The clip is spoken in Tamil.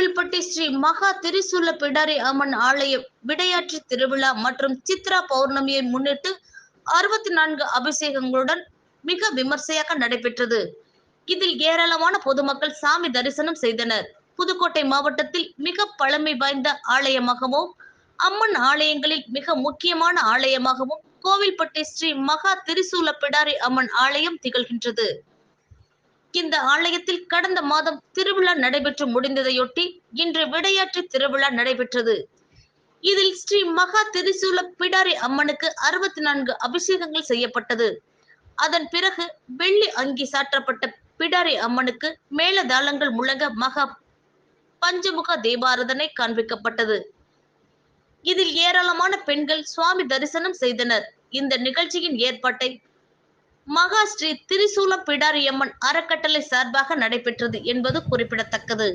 கோவில்பட்டி ஸ்ரீ மகா திரிசூல பிடாரி அம்மன் ஆலய விடையாற்று திருவிழா மற்றும் சித்ரா பௌர்ணமியை முன்னிட்டு அறுபத்தி நான்கு அபிஷேகங்களுடன் மிக விமர்சையாக நடைபெற்றது. இதில் ஏராளமான பொதுமக்கள் சாமி தரிசனம் செய்தனர். புதுக்கோட்டை மாவட்டத்தில் மிக பழமை வாய்ந்த ஆலயமாகவும் அம்மன் ஆலயங்களில் மிக முக்கியமான ஆலயமாகவும் கோவில்பட்டி ஸ்ரீ மகா திரிசூல பிடாரி அம்மன் ஆலயம் திகழ்கின்றது. இந்த ஆலயத்தில் கடந்த மாதம் திருவிழா நடைபெற்று முடிந்ததையொட்டி இன்று விடையாற்று திருவிழா நடைபெற்றது. இதில் ஸ்ரீ மகா திரிசூல பிடாரி அம்மனுக்கு அறுபத்தி நான்கு அபிஷேகங்கள் செய்யப்பட்டது. அதன் பிறகு வெள்ளி அங்கி சாற்றப்பட்ட பிடாரி அம்மனுக்கு மேலதாளங்கள் முழங்க மகா பஞ்சமுக தீபாரதனை காண்பிக்கப்பட்டது. இதில் ஏராளமான பெண்கள் சுவாமி தரிசனம் செய்தனர். இந்த நிகழ்ச்சியின் ஏற்பாட்டை மகா ஸ்ரீ திரிசூல பிடாரியம்மன் அறக்கட்டளை சார்பாக நடைபெற்றது என்பது குறிப்பிடத்தக்கது.